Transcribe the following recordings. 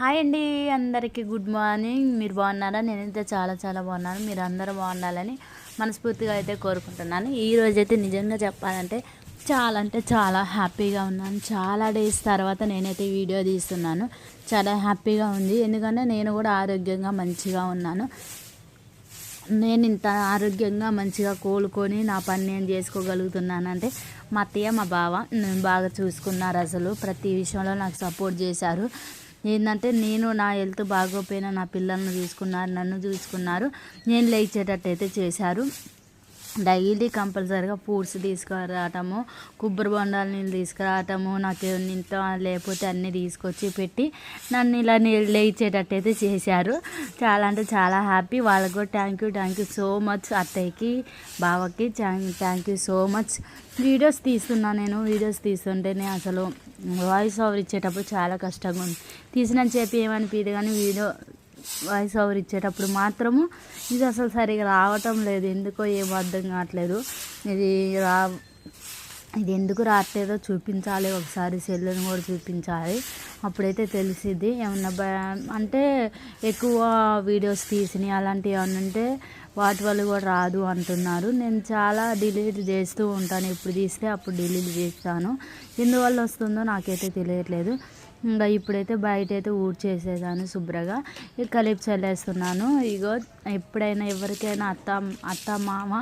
Hi అండి అందరికీ good morning. మీరు బాగున్నారా? నేనైతే చాలా చాలా బాగున్నాను. మీరు అందరూ బాగుండాలని మనస్ఫూర్తిగా అయితే కోరుకుంటున్నాను. ఈ రోజైతే నిజంగా చెప్పాలంటే చాలా అంటే చాలా హ్యాపీగా ఉన్నాను. చాలా డేస్ తర్వాత నేనైతే వీడియో తీస్తున్నాను. చాలా హ్యాపీగా ఉంది. ఎందుకంటే నేను కూడా ఆరోగ్యంగా మంచిగా ఉన్నాను. నేను ఇంత ఆరోగ్యంగా మంచిగా కోలుకొని నా పని నేను చేసుకోగలుగుతున్నానంటే మా అత్తయ్య మా బావ నేను బాగా చూసుకున్నారు అసలు. ప్రతి విషయంలో నాకు సపోర్ట్ చేశారు. ఏంటంటే నేను నా హెల్త్ బాగోపోయినా నా పిల్లల్ని చూసుకున్నారు నన్ను చూసుకున్నారు నేను లేచేటట్టు అయితే చేశారు. డైలీ కంపల్సరీగా ఫ్రూట్స్ తీసుకురావటము కొబ్బరి బొండాలు నీళ్ళు తీసుకురావటము నాకు ఇంత లేకపోతే అన్నీ తీసుకొచ్చి పెట్టి నన్ను ఇలా లేచేటట్టు అయితే చేశారు. చాలా అంటే చాలా హ్యాపీ. వాళ్ళకు కూడా thank you thank you so much అత్తయ్యకి బావకి thank you so much videos తీస్తున్నా నేను వీడియోస్ తీస్తుంటేనే అసలు వాయిస్ ఓవర్ ఇచ్చేటప్పుడు చాలా కష్టంగా ఉంది. తీసిన చెప్పి ఏమనిపించదు కానీ వీడియో వాయిస్ ఓవర్ ఇచ్చేటప్పుడు మాత్రము ఇది అసలు సరిగా రావటం లేదు. ఎందుకో ఏం అర్థం కావట్లేదు. ఇది రా ఇది ఎందుకు రావట్లేదో చూపించాలి. ఒకసారి సెల్లును కూడా చూపించాలి. అప్పుడైతే తెలిసిద్ది. ఏమన్నా అంటే ఎక్కువ వీడియోస్ తీసినాయి అలాంటివి ఏమన్నా ఉంటే వాటి వల్ల కూడా రాదు అంటున్నారు. నేను చాలా డిలీట్ చేస్తూ ఉంటాను. ఎప్పుడు తీస్తే అప్పుడు డిలీట్ చేస్తాను. ఎందువల్ల వస్తుందో నాకైతే తెలియట్లేదు. ఇంకా ఇప్పుడైతే బయట అయితే ఊడ్చేసేదాను శుభ్రంగా. ఇక కలిపి చల్లేస్తున్నాను ఇగో ఎప్పుడైనా ఎవరికైనా అత్త అత్త మామ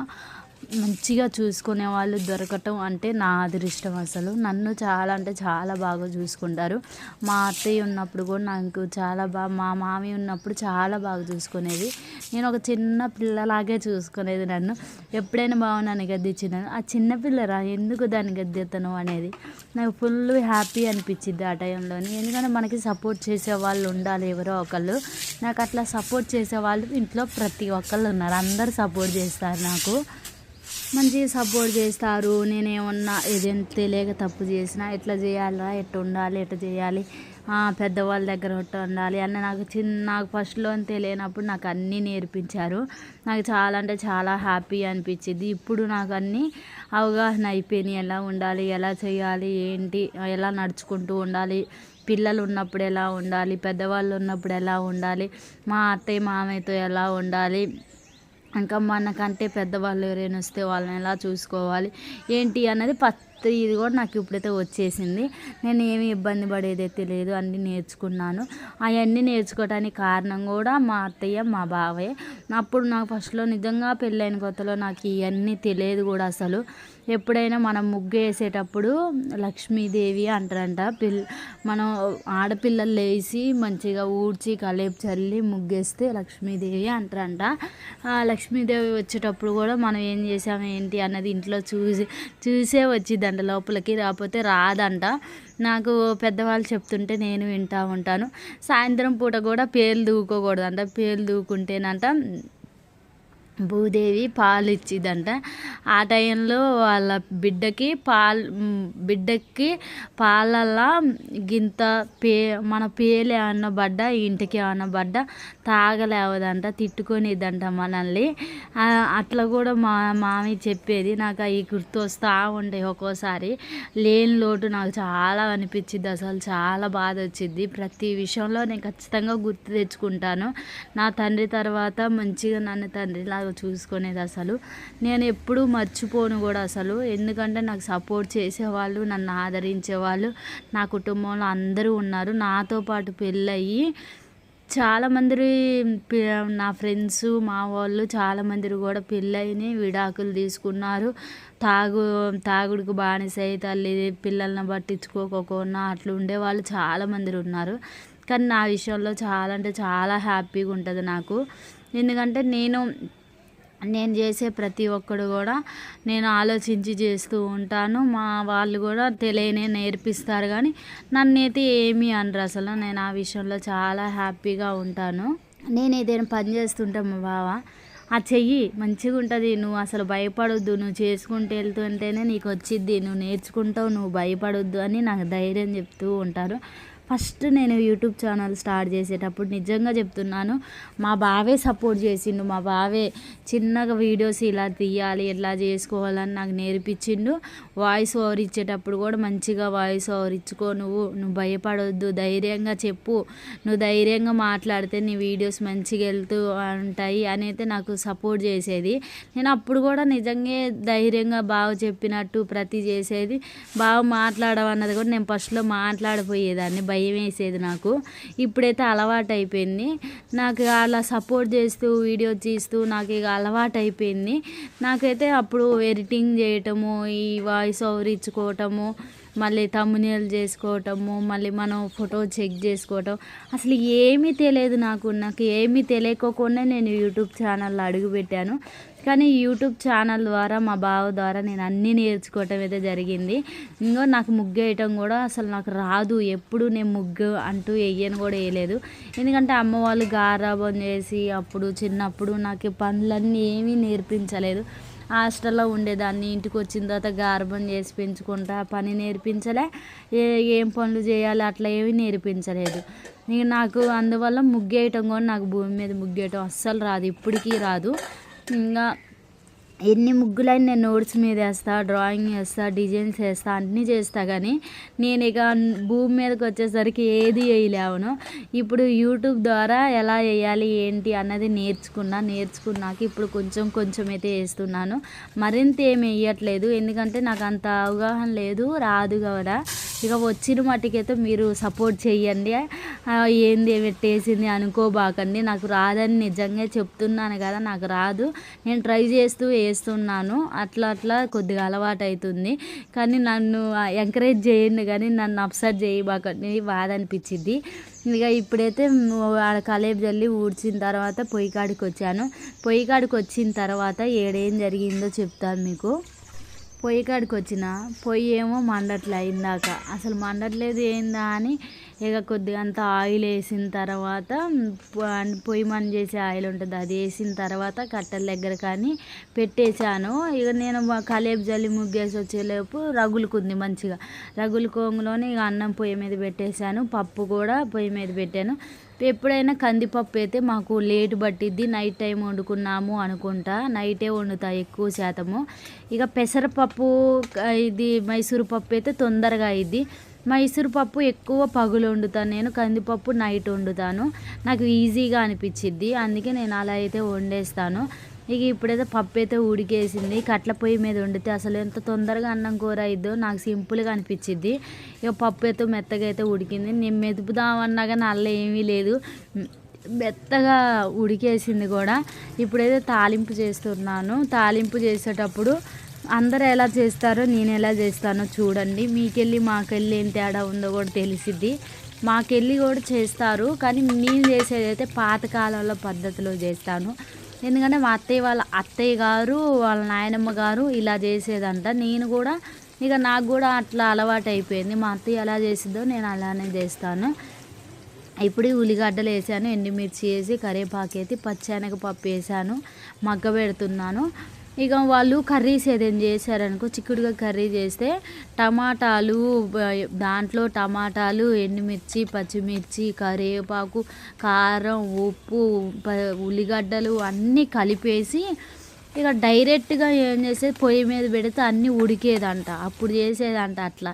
మంచిగా చూసుకునే వాళ్ళు దొరకటం అంటే నా అదృష్టం అసలు. నన్ను చాలా అంటే చాలా బాగా చూసుకుంటారు. మా అత్తయ్య ఉన్నప్పుడు కూడా నాకు చాలా బాగా మా మామి ఉన్నప్పుడు చాలా బాగా చూసుకునేది. నేను ఒక చిన్న పిల్లలాగే చూసుకునేది నన్ను. ఎప్పుడైనా బాగా నన్ను గద్దిచ్చినాను ఆ చిన్న పిల్లరా? ఎందుకు దాన్ని గద్దెత్తను అనేది నాకు ఫుల్ హ్యాపీ అనిపించింది ఆ టైంలోని. ఎందుకంటే మనకి సపోర్ట్ చేసే వాళ్ళు ఉండాలి ఎవరో ఒకళ్ళు. నాకు అట్లా సపోర్ట్ చేసే వాళ్ళు ఇంట్లో ప్రతి ఒక్కళ్ళు ఉన్నారు. అందరు సపోర్ట్ చేస్తారు నాకు. మంచిగా సపోర్ట్ చేస్తారు. నేనేమన్నా ఏదైనా తెలియక తప్పు చేసినా ఎట్లా చేయాలా ఎట్లా ఉండాలి ఎట్లా చేయాలి పెద్దవాళ్ళ దగ్గర ఎట్లా ఉండాలి అని నాకు చిన్న నాకు ఫస్ట్లో తెలియనప్పుడు నాకు అన్నీ నేర్పించారు. నాకు చాలా అంటే చాలా హ్యాపీ అనిపించింది. ఇప్పుడు నాకు అన్నీ అవగాహన అయిపోయినాయి. ఎలా ఉండాలి ఎలా చేయాలి ఏంటి ఎలా నడుచుకుంటూ ఉండాలి పిల్లలు ఉన్నప్పుడు ఎలా ఉండాలి పెద్దవాళ్ళు ఉన్నప్పుడు ఎలా ఉండాలి మా అత్తయ్య మామయ్యతో ఎలా ఉండాలి ఇంకా మనకంటే పెద్దవాళ్ళు ఎవరైనా వస్తే వాళ్ళని ఎలా చూసుకోవాలి? ఏంటి అన్నది ప్రతి ఇది కూడా నాకు ఇప్పుడైతే వచ్చేసింది. నేను ఏమి ఇబ్బంది పడేదే తెలియదు అన్నీ నేర్చుకున్నాను. అవన్నీ నేర్చుకోవడానికి కారణం కూడా మా అత్తయ్య మా బావే అప్పుడు నాకు ఫస్ట్లో నిజంగా పెళ్ళైన కొత్తలో నాకు ఇవన్నీ తెలియదు కూడా అసలు. ఎప్పుడైనా మనం ముగ్గు వేసేటప్పుడు లక్ష్మీదేవి అంటారంట పిల్ మనం ఆడపిల్లలు లేచి మంచిగా ఊడ్చి కలేపు చల్లి ముగ్గేస్తే లక్ష్మీదేవి అంటారంట. లక్ష్మీదేవి వచ్చేటప్పుడు కూడా మనం ఏం చేసాము ఏంటి అన్నది ఇంట్లో చూసి చూసే వచ్చిందంట. లోపలికి రాకపోతే రాదంట. నాకు పెద్దవాళ్ళు చెప్తుంటే నేను వింటూ ఉంటాను. సాయంత్రం పూట కూడా పేలు దూకోకూడదంట. పేలు దూకుంటేనంట భూదేవి పాలు ఇచ్చిదంట ఆ టైంలో వాళ్ళ బిడ్డకి పాలు బిడ్డకి పాలల్లా గింత పే మన పేలు ఏమన్నా పడ్డా ఇంటికి ఏమన్నా పడ్డా తాగలేవదంట తిట్టుకొనిద్దంట మనల్ని. అట్లా కూడా మా మామి చెప్పేది నాకు ఈ గుర్తు వస్తూ ఉండే ఒక్కోసారి. లేని లోటు నాకు చాలా అనిపించింది అసలు చాలా బాధ వచ్చింది ప్రతి విషయంలో నేను ఖచ్చితంగా గుర్తు తెచ్చుకుంటాను. నా తండ్రి తర్వాత మంచిగా నన్ను తండ్రిలాగా చూసుకునేది అసలు. నేను ఎప్పుడూ మర్చిపోను కూడా అసలు. ఎందుకంటే నాకు సపోర్ట్ చేసేవాళ్ళు నన్ను ఆదరించేవాళ్ళు నా కుటుంబంలో అందరూ ఉన్నారు. నాతో పాటు పెళ్ళయి చాలామంది నా ఫ్రెండ్స్ మా వాళ్ళు చాలామంది కూడా పెళ్ళైని విడాకులు తీసుకున్నారు. తాగు తాగుడికి బానిసై తల్లి పిల్లల్ని పట్టించుకోకపోయినా అట్లా ఉండే వాళ్ళు చాలామంది ఉన్నారు. కానీ నా విషయంలో చాలా అంటే చాలా హ్యాపీగా ఉంటుంది నాకు. ఎందుకంటే నేను నేను చేసే ప్రతి ఒక్కడు కూడా నేను ఆలోచించి చేస్తూ ఉంటాను. మా వాళ్ళు కూడా తెలియనే నేర్పిస్తారు కానీ నన్ను అయితే ఏమీ అనరు అసలు. నేను ఆ విషయంలో చాలా హ్యాపీగా ఉంటాను. నేను ఏదైనా పని చేస్తుంటాం మా బావ ఆ చెయ్యి మంచిగా ఉంటుంది. నువ్వు అసలు భయపడొద్దు. నువ్వు చేసుకుంటూ వెళ్తుంటేనే నీకు వచ్చిద్ది. నువ్వు నేర్చుకుంటావు. నువ్వు భయపడొద్దు అని నాకు ధైర్యం చెప్తూ ఉంటారు. ఫస్ట్ నేను యూట్యూబ్ ఛానల్ స్టార్ట్ చేసేటప్పుడు నిజంగా చెప్తున్నాను మా బావే సపోర్ట్ చేసిండు మా బావే చిన్నగా వీడియోస్ ఇలా తీయాలి ఎట్లా చేసుకోవాలని నాకు నేర్పించిండు. వాయిస్ ఓవర్ ఇచ్చేటప్పుడు కూడా మంచిగా వాయిస్ ఓవర్ ఇచ్చుకో. నువ్వు నువ్వు భయపడొద్దు. ధైర్యంగా చెప్పు. నువ్వు ధైర్యంగా మాట్లాడితే నీ వీడియోస్ మంచిగా వెళ్తూ ఉంటాయి అని అయితే నాకు సపోర్ట్ చేసేది. నేను అప్పుడు కూడా నిజంగా ధైర్యంగా బాగా చెప్పినట్టు ప్రతి చేసేది. బాగా మాట్లాడమన్నది కూడా నేను ఫస్ట్లో మాట్లాడిపోయేదాన్ని. భయం వేసేది నాకు. ఇప్పుడైతే అలవాటు అయిపోయింది. నాకు అలా సపోర్ట్ చేస్తూ వీడియో తీస్తూ నాకు ఇక అలవాటు అయిపోయింది. నాకైతే అప్పుడు ఎడిటింగ్ చేయటము ఈ వాయిస్ ఓవర్ ఇచ్చుకోవటము మళ్ళీ తమ్మునీలు చేసుకోవటము మళ్ళీ మనం ఫోటో చెక్ చేసుకోవటం. అసలు ఏమీ తెలియదు నాకు నాకు ఏమీ తెలియకోకుండా నేను యూట్యూబ్ ఛానల్లో అడుగుపెట్టాను కానీ యూట్యూబ్ ఛానల్ ద్వారా మా బావ ద్వారా నేను అన్నీ నేర్చుకోవటం అయితే జరిగింది. ఇంకో నాకు ముగ్గు వేయటం కూడా అసలు నాకు రాదు. ఎప్పుడు నేను ముగ్గు అంటూ వేయను కూడా వేయలేదు. ఎందుకంటే అమ్మ వాళ్ళు గారాబం చేసి అప్పుడు చిన్నప్పుడు నాకు పనులన్నీ ఏమీ నేర్పించలేదు. హాస్టల్లో ఉండేదాన్ని ఇంటికి వచ్చిన తర్వాత గార్భం చేసి పెంచుకుంటా పని నేర్పించలే. ఏం పనులు చేయాలి అట్లా ఏమీ నేర్పించలేదు. ఇక నాకు అందువల్ల ముగ్గేయటం కూడా నాకు భూమి మీద ముగ్గేయటం అస్సలు రాదు ఇప్పటికీ రాదు. ఇంకా ఎన్ని ముగ్గులైనా నేను నోట్స్ మీద వేస్తా డ్రాయింగ్ వేస్తా డిజైన్స్ వేస్తా అన్నీ చేస్తా కానీ నేను ఇక భూమి మీదకి వచ్చేసరికి ఏది వేయలేవును. ఇప్పుడు యూట్యూబ్ ద్వారా ఎలా వేయాలి ఏంటి అన్నది నేర్చుకున్నా నేర్చుకున్నాక ఇప్పుడు కొంచెం కొంచెం అయితే వేస్తున్నాను. మరింత ఏమి వేయట్లేదు. ఎందుకంటే నాకు అంత అవగాహన లేదు రాదు కూడా ఇక వచ్చిన మట్టుకైతే మీరు సపోర్ట్ చేయండి. ఏంది పెట్టేసింది అనుకోబాకండి. నాకు రాదని నిజంగా చెప్తున్నాను కదా నాకు రాదు. నేను ట్రై చేస్తూ చేస్తున్నాను. అట్లా అట్లా కొద్దిగా అలవాటు అవుతుంది కానీ నన్ను ఎంకరేజ్ చేయండి. కానీ నన్ను అప్సెట్ చేయబాకండి. బాధ అనిపించింది ఇక ఇప్పుడైతే ఆడ కలేపు జల్లి ఊడ్చిన తర్వాత పొయ్యి కాడికి వచ్చాను పొయ్యి కాడికి వచ్చిన తర్వాత ఏడేం జరిగిందో చెప్తాను మీకు. పొయ్యి కాడికి వచ్చిన పొయ్యి ఏమో మండట్లే ఇందాక. అసలు మండట్లేదు ఏందా అని ఇక కొద్దిగా అంత ఆయిల్ వేసిన తర్వాత పొయ్యి మన చేసే ఆయిల్ ఉంటుంది అది వేసిన తర్వాత కట్టెల దగ్గర కానీ పెట్టేశాను. ఇక నేను కలేపు జల్లి ముగ్గేసి వచ్చేలోపు రగులుకుంది మంచిగా. రగులుకోంగులోనే ఇక అన్నం పొయ్యి మీద పెట్టేశాను పప్పు కూడా పొయ్యి మీద పెట్టాను. ఎప్పుడైనా కందిపప్పు అయితే మాకు లేట్ పట్టిద్ది నైట్ టైం వండుకున్నాము అనుకుంటా. నైటే వండుతా ఎక్కువ శాతము. ఇక పెసరపప్పు ఇది మైసూరు పప్పు అయితే తొందరగా అయింది మైసూర్ పప్పు ఎక్కువ పగులు వండుతాను నేను కందిపప్పు నైట్ వండుతాను. నాకు ఈజీగా అనిపించిద్ది. అందుకే నేను అలా అయితే వండేస్తాను. ఇక ఇప్పుడైతే పప్పు అయితే ఉడికేసింది. కట్ల పొయ్యి మీద వండితే అసలు ఎంత తొందరగా అన్నం కూర అయిద్దో నాకు సింపుల్గా అనిపించింది ఇక పప్పు అయితే మెత్తగా అయితే ఉడికింది. నేను మెదుపుదామన్నా కానీ అల్ల ఏమీ లేదు. మెత్తగా ఉడికేసింది కూడా. ఇప్పుడైతే తాలింపు చేస్తున్నాను. తాలింపు చేసేటప్పుడు అందరు ఎలా చేస్తారో నేను ఎలా చేస్తానో చూడండి. మీకెళ్ళి మాకెళ్ళి ఏం తేడా ఉందో కూడా తెలిసిద్ది. మాకెళ్ళి కూడా చేస్తారు. కానీ నేను చేసేది అయితే పాతకాలంలో పద్ధతిలో చేస్తాను. ఎందుకంటే మా అత్తయ్య వాళ్ళ అత్తయ్య గారు వాళ్ళ నాయనమ్మ గారు ఇలా చేసేదంట. నేను కూడా ఇక నాకు కూడా అట్లా అలవాటు అయిపోయింది. మా అత్తయ్య ఎలా చేసిద్దో నేను అలానే చేస్తాను. ఇప్పుడు ఉల్లిగడ్డలు వేసాను ఎండుమిర్చి వేసి కరివేపాకు వేసి పచ్చెనగపప్పు వేసాను మగ్గ పెడుతున్నాను ఇక వాళ్ళు కర్రీస్ ఏదైనా చేశారనుకో చిక్కుడుగా కర్రీ చేస్తే టమాటాలు దాంట్లో టమాటాలు ఎండుమిర్చి పచ్చిమిర్చి కరివేపాకు కారం ఉప్పు ఉల్లిగడ్డలు అన్నీ కలిపేసి ఇక డైరెక్ట్గా ఏం చేసేది? పొయ్యి మీద పెడితే అన్నీ ఉడికేదంట. అప్పుడు చేసేదంట అట్లా.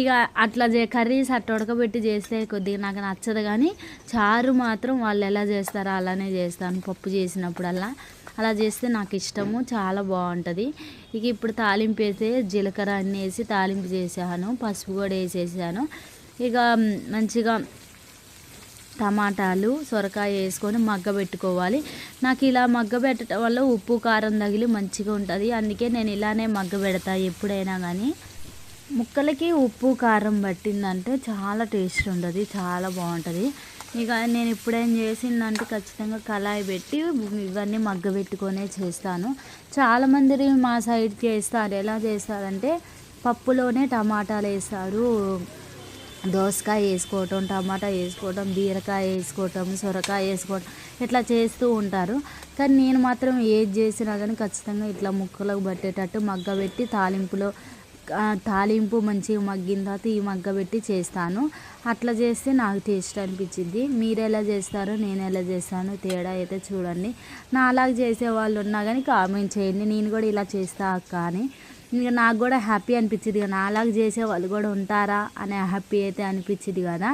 ఇక అట్లా చే కర్రీస్ అట్లా ఉడకబెట్టి చేస్తే కొద్దిగా నాకు నచ్చదు కానీ చారు మాత్రం వాళ్ళు ఎలా చేస్తారో అలానే చేస్తాను పప్పు చేసినప్పుడల్లా. అలా చేస్తే నాకు ఇష్టము చాలా బాగుంటుంది. ఇక ఇప్పుడు తాలింపు అయితే జీలకర్ర అన్నీ వేసి తాలింపు చేసాను పసుపు కూడా వేసేసాను. ఇక మంచిగా టమాటాలు సొరకాయ వేసుకొని మగ్గ పెట్టుకోవాలి. నాకు ఇలా మగ్గ పెట్టడం వల్ల ఉప్పు కారం తగిలి మంచిగా ఉంటుంది. అందుకే నేను ఇలానే మగ్గ పెడతా ఎప్పుడైనా కానీ ముక్కలకి ఉప్పు కారం పట్టిందంటే చాలా టేస్ట్ ఉంటుంది చాలా బాగుంటుంది. ఇక నేను ఇప్పుడేం చేసిందంటే ఖచ్చితంగా కళాయి పెట్టి ఇవన్నీ మగ్గ పెట్టుకొనే చేస్తాను. చాలామంది మా సైడ్ చేస్తారు. ఎలా చేస్తారంటే పప్పులోనే టమాటాలు వేస్తారు. దోసకాయ వేసుకోవటం టమాటా వేసుకోవటం బీరకాయ వేసుకోవటం సొరకాయ వేసుకోవటం ఇట్లా చేస్తూ ఉంటారు. కానీ నేను మాత్రం ఏది చేసినా కానీ ఖచ్చితంగా ఇట్లా ముక్కలకు పట్టేటట్టు మగ్గ పెట్టి తాలింపులో తాలింపు మంచిగా మగ్గిన తర్వాత ఈ మగ్గ పెట్టి చేస్తాను. అట్లా చేస్తే నాకు టేస్ట్ అనిపించింది. మీరు ఎలా చేస్తారో నేను ఎలా చేస్తాను తేడా అయితే చూడండి. నా అలాగ చేసే వాళ్ళు ఉన్నా కానీ కామెంట్ చేయండి. నేను కూడా ఇలా చేస్తా అక్క అని. ఇంకా నాకు కూడా హ్యాపీ అనిపించింది కదా. అలాగ చేసే వాళ్ళు కూడా ఉంటారా అనే హ్యాపీ అయితే అనిపించింది కదా.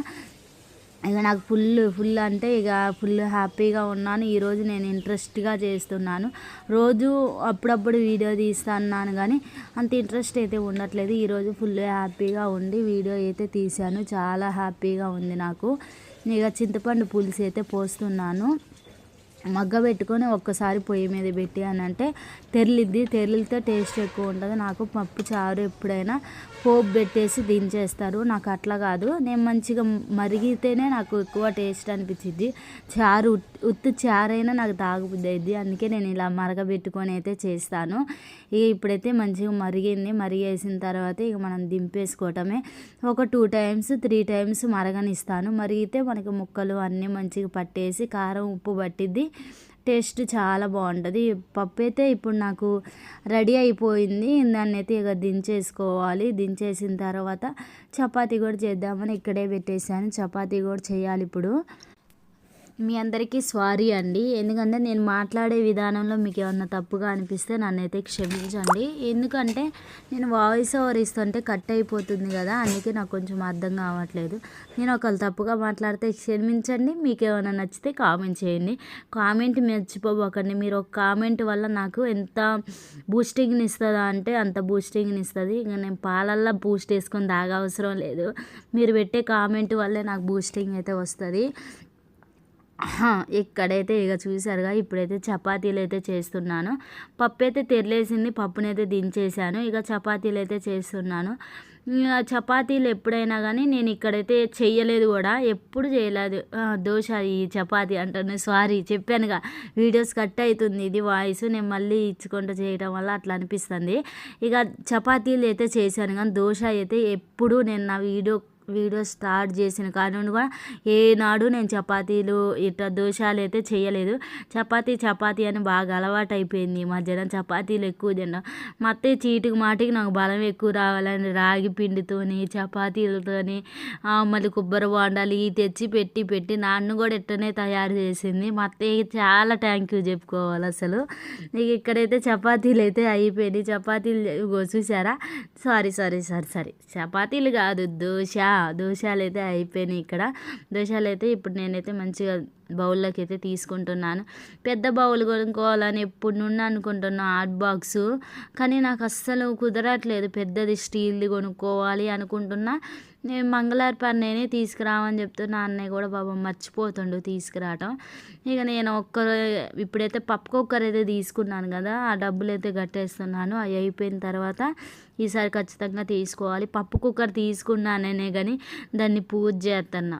ఇక నాకు ఫుల్ ఫుల్ అంటే ఇక ఫుల్ హ్యాపీగా ఉన్నాను. ఈరోజు నేను ఇంట్రెస్ట్గా చేస్తున్నాను. రోజు అప్పుడప్పుడు వీడియో తీస్తున్నాను కానీ అంత ఇంట్రెస్ట్ అయితే ఉండట్లేదు. ఈరోజు ఫుల్ హ్యాపీగా ఉండి వీడియో అయితే తీశాను. చాలా హ్యాపీగా ఉంది నాకు. ఇక చింతపండు పులుసు అయితే పోస్తున్నాను. మగ్గ పెట్టుకొని ఒక్కసారి పొయ్యి మీద పెట్టి అని అంటే తెరలిద్ది. తెరలితే టేస్ట్ ఎక్కువ ఉంటుంది. నాకు పప్పు చారు ఎప్పుడైనా పోపు పెట్టేసి దించేస్తారు. నాకు అట్లా కాదు. నేను మంచిగా మరిగితేనే నాకు ఎక్కువ టేస్ట్ అనిపించింది చారు ఉత్- ఉత్తి చారైనా నాకు తాగుద్ది అందుకే నేను ఇలా మరగబెట్టుకొని అయితే చేస్తాను. ఇక ఇప్పుడైతే మంచిగా మరిగింది. మరిగేసిన తర్వాత ఇక మనం దింపేసుకోవటమే. ఒక టూ టైమ్స్ త్రీ టైమ్స్ మరగనిస్తాను. మరిగితే మనకి ముక్కలు అన్నీ మంచిగా పట్టేసి కారం ఉప్పు పట్టిద్ది. టేస్ట్ చాలా బాగుంటుంది. పప్పు అయితే ఇప్పుడు నాకు రెడీ అయిపోయింది. దాన్ని అయితే ఇక దించేసుకోవాలి. దించేసిన తర్వాత చపాతీ కూడా చేద్దామని ఇక్కడే పెట్టేశాను. చపాతీ కూడా చేయాలి ఇప్పుడు. మీ అందరికీ సారీ అండి. ఎందుకంటే నేను మాట్లాడే విధానంలో మీకు ఏమన్నా తప్పుగా అనిపిస్తే నన్నైతే క్షమించండి. ఎందుకంటే నేను వాయిస్ ఓవర్ ఇస్తుంటే కట్ అయిపోతుంది కదా అందుకే నాకు కొంచెం అర్థం కావట్లేదు. నేను ఒకళ్ళు తప్పుగా మాట్లాడితే క్షమించండి. మీకు ఏమైనా నచ్చితే కామెంట్ చేయండి. కామెంట్ మర్చిపోబోకండి. మీరు ఒక కామెంట్ వల్ల నాకు ఎంత బూస్టింగ్ని ఇస్తుందా అంటే అంత బూస్టింగ్ని ఇస్తుంది. ఇంకా నేను పాలల్లో బూస్ట్ వేసుకొని తాగా అవసరం లేదు. మీరు పెట్టే కామెంట్ వల్లే నాకు బూస్టింగ్ అయితే వస్తుంది. ఇక్కడైతే ఇక చూసారుగా ఇప్పుడైతే చపాతీలు అయితే చేస్తున్నాను. పప్పు అయితే తెరలేసింది పప్పునైతే దించేసాను ఇక చపాతీలు అయితే చేస్తున్నాను చపాతీలు ఎప్పుడైనా కానీ నేను ఇక్కడైతే చేయలేదు కూడా ఎప్పుడు చేయలేదు. దోశ ఈ చపాతీ అంటాను సారీ చెప్పానుగా. వీడియోస్ కట్ అవుతుంది ఇది వాయిస్ నేను మళ్ళీ ఇచ్చుకుంటూ చేయడం వల్ల అట్లా అనిపిస్తుంది. ఇక చపాతీలు అయితే చేశాను కానీ దోశ అయితే ఎప్పుడు నేను నా వీడియో వీడియో స్టార్ట్ చేసిన కాడ నుండి కూడా ఏనాడు నేను చపాతీలు ఇట్లా దోషాలు అయితే చేయలేదు. చపాతీ చపాతీ అని బాగా అలవాటు అయిపోయింది ఈ మధ్యన. చపాతీలు ఎక్కువ తినడం మా అత్తయ్య చీటికి మాటికి నాకు బలం ఎక్కువ రావాలని రాగి పిండితోని చపాతీలతోని మళ్ళీ కొబ్బరి బొండాలు ఇవి తెచ్చి పెట్టి పెట్టి నాన్ను కూడా ఇట్టనే తయారు చేసింది. మా చాలా థ్యాంక్ యూ చెప్పుకోవాలి అసలు. ఇక ఇక్కడైతే చపాతీలు అయితే అయిపోయినాయి. చపాతీలు చూసారా? సారీ సారీ సారీ సారీ చపాతీలు కాదు దోశ. దోషాలు అయితే అయిపోయినాయి ఇక్కడ. దోషాలు అయితే ఇప్పుడు నేనైతే మంచిగా బౌల్లోకి అయితే తీసుకుంటున్నాను. పెద్ద బౌల్ కొనుక్కోవాలని ఎప్పుడు నుండి అనుకుంటున్నా హాట్ బాక్స్. కానీ నాకు అస్సలు కుదరట్లేదు పెద్దది స్టీల్ది కొనుక్కోవాలి అనుకుంటున్నా. నేను మంగళవారి నేనే తీసుకురావని చెప్తున్నా. అన్నయ్య కూడా పాపం మర్చిపోతుండు తీసుకురావటం. ఇక నేను ఒక్క ఇప్పుడైతే పప్పు కుక్కర్ అయితే తీసుకున్నాను కదా ఆ డబ్బులు అయితే కట్టేస్తున్నాను. అవి అయిపోయిన తర్వాత ఈసారి ఖచ్చితంగా తీసుకోవాలి. పప్పు కుక్కర్ తీసుకున్నానే కానీ దాన్ని పూజ చేస్తున్నా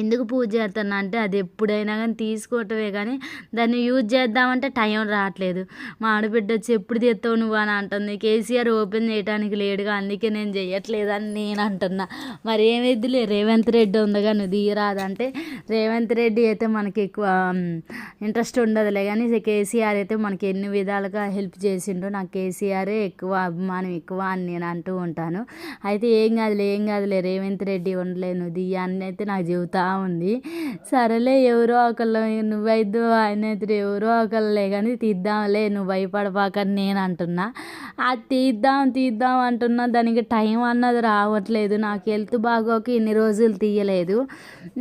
ఎందుకు పూజ చేస్తున్నా అంటే అది ఎప్పుడైనా కానీ తీసుకోవటమే కానీ దాన్ని యూజ్ చేద్దామంటే టైం రావట్లేదు. మా ఆడబిడ్డ వచ్చి ఎప్పుడు తెస్తావు నువ్వు అని అంటుంది. కేసీఆర్ ఓపెన్ చేయడానికి లేడుగా అందుకే నేను చేయట్లేదు అని నేను అంటున్నా. మరి ఏమిద్దులే రేవంత్ రెడ్డి ఉందిగా నువ్వు తీయరాదంటే. రేవంత్ రెడ్డి అయితే మనకి ఎక్కువ ఇంట్రెస్ట్ ఉండదులే కానీ కేసీఆర్ అయితే మనకి ఎన్ని విధాలుగా హెల్ప్ చేసిండో నాకు కేసీఆరే ఎక్కువ అభిమానం ఎక్కువ అని నేను అంటూ ఉంటాను. అయితే ఏం కాదులే ఏం కాదులే రేవంత్ రెడ్డి ఉండలేను దియ్య అని అయితే నాకు చెబుతా ఉంది. సరేలే ఎవరో ఒకళ్ళు నువ్వైద్దు ఆయన అయితే ఎవరో ఒకళ్ళే కానీ తీద్దాంలే నువ్వు భయపడపాక నేను అంటున్నా. అది తీద్దాం తీద్దాం అంటున్నా దానికి టైం అన్నది రావట్లేదు. నాకు హెల్త్ బాగోక ఇన్ని రోజులు తీయలేదు.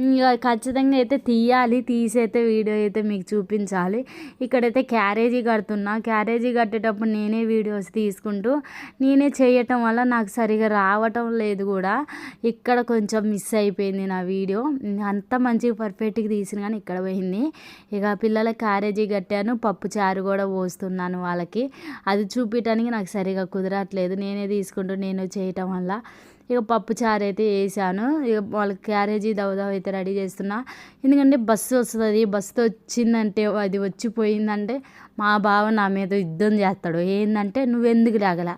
ఇంకా ఖచ్చితంగా అయితే తీయాలి తీసైతే వీడియో అయితే మీకు చూపించాలి. ఇక్కడైతే క్యారేజీ కడుతున్నా. క్యారేజీ కట్టేటప్పుడు నేనే వీడియోస్ తీసుకుంటూ నేనే చేయటం వల్ల నాకు సరిగా రావటం లేదు కూడా. ఇక్కడ కొంచెం మిస్ అయిపోయింది నా వీడియో. అంత మంచిగా పర్ఫెక్ట్గా తీసిన కానీ ఇక్కడ పోయింది. ఇక పిల్లల క్యారేజీ కట్టాను పప్పు చారు కూడా పోస్తున్నాను వాళ్ళకి. అది చూపించడానికి నాకు సరిగా కుదరట్లేదు. నేనే తీసుకుంటూ నేను చేయటం వల్ల. ఇక పప్పు చారు అయితే వేసాను. ఇక వాళ్ళకి క్యారేజీ దవదవ అయితే రెడీ చేస్తున్నా. ఎందుకంటే బస్సు వస్తుంది. బస్సు వచ్చిందంటే అది వచ్చిపోయిందంటే మా బావ నా మీద యుద్ధం చేస్తాడు. ఏంటంటే నువ్వెందుకు లాగలా?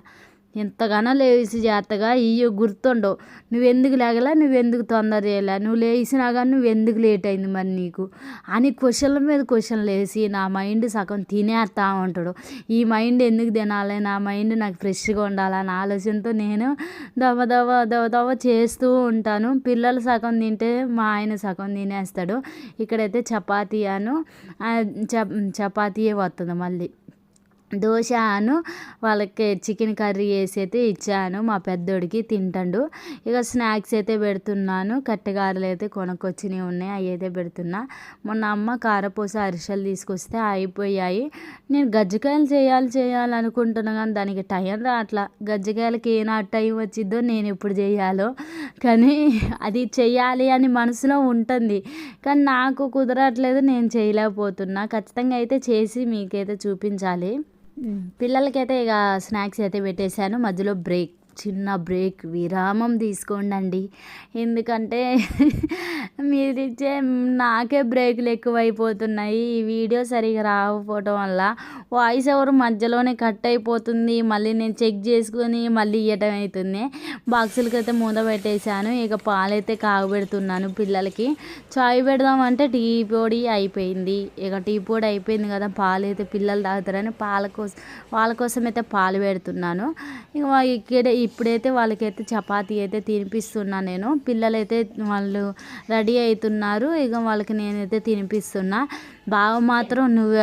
ఎంతగానో లేచి జాగ్రత్తగా ఇయ్యో గుర్తుండవు. నువ్వెందుకు లేగలా? నువ్వెందుకు తొందర చేయలే? నువ్వు లేచినా కానీ నువ్వు ఎందుకు లేట్ అయింది మరి నీకు? అని క్వశ్చన్ల మీద క్వశ్చన్లు వేసి నా మైండ్ సగం తినేస్తా ఉంటాడు. ఈ మైండ్ ఎందుకు తినాలి? నా మైండ్ నాకు ఫ్రెష్గా ఉండాలని ఆలోచనతో నేను దవ దవ దవ దవ చేస్తూ ఉంటాను. పిల్లలు సగం తింటే మా ఆయన సగం తినేస్తాడు. ఇక్కడైతే చపాతీ అను చ చపాతీయే వస్తుంది మళ్ళీ. దోశ అను వాళ్ళకి చికెన్ కర్రీ వేసి అయితే ఇచ్చాను. మా పెద్దోడికి తింటాడు. ఇక స్నాక్స్ అయితే పెడుతున్నాను. కట్టెగారలు అయితే కొనుక్కొచ్చినవి ఉన్నాయి అవి అయితే పెడుతున్నా. మొన్న అమ్మ కారపూస అరిసెలు తీసుకొస్తే అయిపోయాయి. నేను గజ్జికాయలు చేయాలి చేయాలి అనుకుంటున్నా కానీ దానికి టైం రావట్లా. గజ్జికాయలకి ఏనాటి టైం వచ్చిద్దో నేను ఎప్పుడు చేయాలో. కానీ అది చెయ్యాలి అని మనసులో ఉంటుంది. కానీ నాకు కుదరట్లేదు నేను చేయలేకపోతున్నా. ఖచ్చితంగా అయితే చేసి మీకైతే చూపించాలి. పిల్లలకైతే ఇక స్నాక్స్ అయితే పెట్టేశాను. మధ్యలో బ్రేక్ చిన్న బ్రేక్ విరామం తీసుకోండి ఎందుకంటే మీరు ఇచ్చే నాకే బ్రేకులు ఎక్కువైపోతున్నాయి. ఈ వీడియో సరిగా రాకపోవటం వల్ల వాయిస్ ఎవరు మధ్యలోనే కట్ అయిపోతుంది. మళ్ళీ నేను చెక్ చేసుకొని మళ్ళీ ఇవ్వటం అవుతుంది. బాక్సులకి అయితే మూత పెట్టేశాను. ఇక పాలైతే కాగబెడుతున్నాను పిల్లలకి. చాయ్ పెడదామంటే టీ పొడి అయిపోయింది. ఇక టీ పొడి అయిపోయింది కదా పాలు అయితే పిల్లలు తాగుతారని పాల కోసం వాళ్ళ కోసం అయితే పాలు పెడుతున్నాను. ఇక ఇక్కడ ఇప్పుడైతే వాళ్ళకైతే చపాతీ అయితే తినిపిస్తున్నా నేను. పిల్లలైతే వాళ్ళు రెడీ అవుతున్నారు ఇక వాళ్ళకి నేనైతే తినిపిస్తున్నా. బావ మాత్రం నువ్వు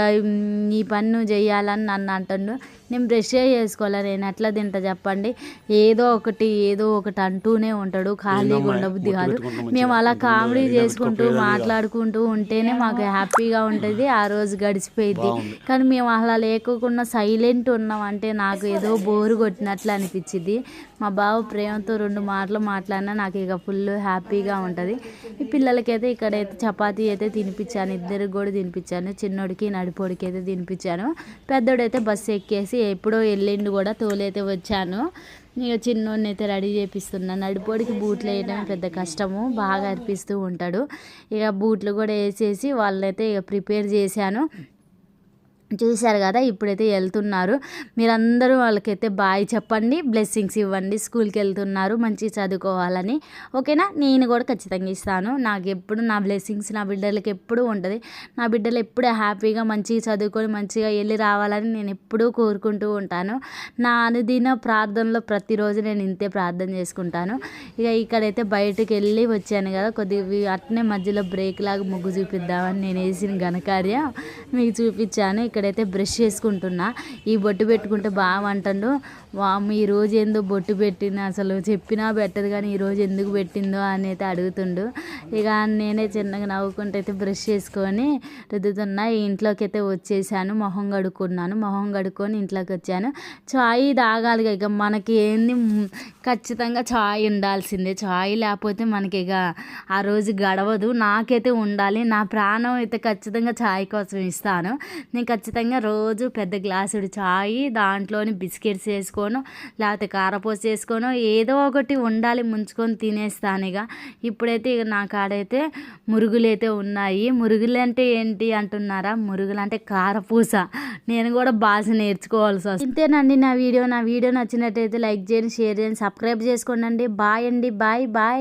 ఈ పని నువ్వు చేయాలని నన్ను అంటుండు. నేను బ్రష్ చేసుకోవాలి నేను ఎట్లా తింటా చెప్పండి? ఏదో ఒకటి ఏదో ఒకటి అంటూనే ఉంటాడు. ఖాళీగా ఉండబుద్ధి కాదు. మేము అలా కామెడీ చేసుకుంటూ మాట్లాడుకుంటూ ఉంటేనే మాకు హ్యాపీగా ఉంటుంది ఆ రోజు గడిచిపోయింది కానీ మేము అలా లేకోకుండా సైలెంట్ ఉన్నాం అంటే నాకు ఏదో బోరు కొట్టినట్లు అనిపించింది. మా బావ ప్రేమతో రెండు మాటలు మాట్లాడినా నాకు ఇక ఫుల్ హ్యాపీగా ఉంటుంది. ఈ పిల్లలకైతే ఇక్కడైతే చపాతీ అయితే తినిపించాను ఇద్దరికి కూడా తినిపించాను. తినిపించాను. చిన్నోడికి నడిపోడికి అయితే తినిపించాను. పెద్దోడైతే బస్సు ఎక్కేసి ఎప్పుడో వెళ్ళిండు కూడా తోలైతే వచ్చాను. ఇక చిన్నోడిని అయితే రెడీ చేపిస్తున్నాను నడిపోడికి బూట్లు వేయడం పెద్ద కష్టము. బాగా అనిపిస్తూ ఉంటాడు. ఇక బూట్లు కూడా వేసేసి వాళ్ళైతే ఇక ప్రిపేర్ చేశాను. చూశారు కదా ఇప్పుడైతే వెళ్తున్నారు. మీరందరూ వాళ్ళకైతే బాయ్ చెప్పండి బ్లెస్సింగ్స్ ఇవ్వండి స్కూల్కి వెళ్తున్నారు మంచిగా చదువుకోవాలని. ఓకేనా? నేను కూడా ఖచ్చితంగా ఇస్తాను. నాకు ఎప్పుడు నా బ్లెస్సింగ్స్ నా బిడ్డలకి ఎప్పుడూ ఉంటుంది. నా బిడ్డలు ఎప్పుడూ హ్యాపీగా మంచిగా చదువుకొని మంచిగా వెళ్ళి రావాలని నేను ఎప్పుడూ కోరుకుంటూ ఉంటాను. నా అనుదిన ప్రార్థనలో ప్రతిరోజు నేను ఇంతే ప్రార్థన చేసుకుంటాను. ఇక ఇక్కడైతే బయటకు వెళ్ళి వచ్చాను కదా కొద్దిగా అట్నే మధ్యలో బ్రేక్ లాగా ముగ్గు చూపిద్దామని నేను వేసిన ఘనకార్యం మీకు చూపించాను. ఇక్కడ ఇక్కడైతే బ్రష్ చేసుకుంటున్నా. ఈ బొట్టు పెట్టుకుంటే బాగా అంటుండు వామ్ ఈ రోజు ఏందో బొట్టు పెట్టిన అసలు చెప్పినా పెట్టదు కానీ ఈరోజు ఎందుకు పెట్టిందో అని అయితే అడుగుతుండు. ఇక నేనే చిన్నగా నవ్వుకుంటూ అయితే బ్రష్ చేసుకొని రుద్దుతున్నా. ఇంట్లోకి అయితే వచ్చేసాను. మొహం కడుక్కున్నాను. మొహం కడుక్కొని ఇంట్లోకి వచ్చాను. చాయ్ తాగాలి ఇక మనకి ఏంది? ఖచ్చితంగా చాయ్ ఉండాల్సిందే. చాయ్ లేకపోతే మనకి ఇక ఆ రోజు గడవదు. నాకైతే ఉండాలి. నా ప్రాణం అయితే ఖచ్చితంగా చాయ్ కోసం ఇస్తాను. నేను ఖచ్చితంగా ఖచ్చితంగా రోజు పెద్ద గ్లాసుడు చాయ్ దాంట్లోని బిస్కెట్స్ వేసుకోను లేకపోతే కారపూస వేసుకోను ఏదో ఒకటి ఉండాలి ముంచుకొని తినేస్తాను ఇక ఇప్పుడైతే ఇక నా కాడైతే మురుగులు అయితే ఉన్నాయి. మురుగులు అంటే ఏంటి అంటున్నారా? మురుగులు అంటే కారపూస. నేను కూడా భాష నేర్చుకోవాల్సి వస్తుంది. ఇంతేనండి నా వీడియో. నా వీడియో నచ్చినట్టయితే లైక్ చేయండి షేర్ చేయండి సబ్స్క్రైబ్ చేసుకోండి. బాయ్ అండి. Bye bye.